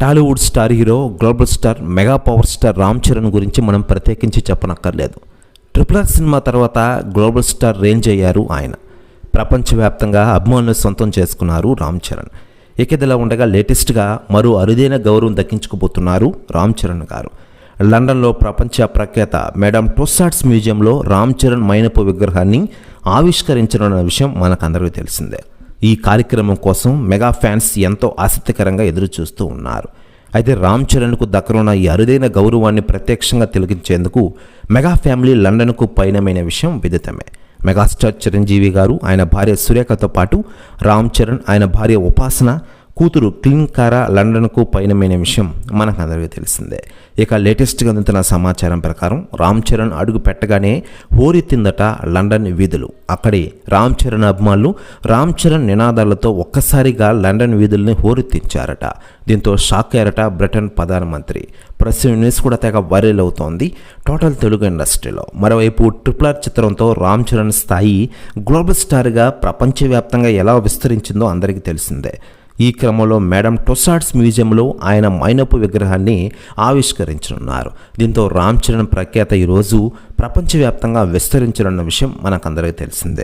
Tollywood star hero global star mega power star Ram Charan గురించి మనం ప్రత్యేకించి చెప్పనక్కర్లేదు. ట్రిపుల్ ఆర్ సినిమా తర్వాత గ్లోబల్ స్టార్ రేంజ్ అయ్యారు ఆయన. ప్రపంచవ్యాప్తంగా అభిమానులు సొంతం చేసుకున్నారు రామ్ చరణ్. ఇకదిలా ఉండగా లేటెస్ట్గా మరో అరుదైన గౌరవం దక్కించుకోబోతున్నారు రామ్ చరణ్ గారు. లండన్లో ప్రపంచ ప్రఖ్యాత మేడం టొస్సాట్స్ మ్యూజియంలో రామ్ చరణ్ మైనపు విగ్రహాన్ని ఆవిష్కరించనున్న విషయం మనకందరికీ తెలిసిందే. ఈ కార్యక్రమం కోసం మెగా ఫ్యాన్స్ ఎంతో ఆసక్తికరంగా ఎదురుచూస్తూ ఉన్నారు. అయితే రామ్ చరణ్కు దక్కనున్న ఈ అరుదైన గౌరవాన్ని ప్రత్యక్షంగా తిలకించేందుకు మెగా ఫ్యామిలీ లండన్కు పయనమైన విషయం విదితమే. మెగాస్టార్ చిరంజీవి గారు ఆయన భార్య సురేఖతో పాటు రామ్ చరణ్ ఆయన భార్య ఉపాసన కూతురు క్లింకారా లండన్కు పయనమైన విషయం మనకు అందరికీ తెలిసిందే. ఇక లేటెస్ట్గా అందుతున్న సమాచారం ప్రకారం రామ్ చరణ్ అడుగు పెట్టగానే హోరెత్తిందట లండన్ వీధులు. అక్కడి రామ్ చరణ్ అభిమానులు రామ్ చరణ్ నినాదాలతో ఒక్కసారిగా లండన్ వీధుల్ని హోరెత్తించారట దీంతో షాక్ అయ్యారట బ్రిటన్ ప్రధానమంత్రి. ప్రస్తుతం న్యూస్ కూడా తెగ వైరల్ అవుతోంది. టోటల్ తెలుగు ఇండస్ట్రీలో. మరోవైపు ట్రిపుల్ ఆర్ చిత్రంతో రామ్ చరణ్ స్థాయి గ్లోబల్ స్టార్గా ప్రపంచవ్యాప్తంగా ఎలా విస్తరించిందో అందరికీ తెలిసిందే. ఈ క్రమంలో మేడం టొసాడ్స్ మ్యూజియంలో ఆయన మైనపు విగ్రహాన్ని ఆవిష్కరించనున్నారు. దీంతో రామ్ చరణ్ ప్రఖ్యాత ఈరోజు ప్రపంచవ్యాప్తంగా విస్తరించనున్న విషయం మనకందరికీ తెలిసిందే.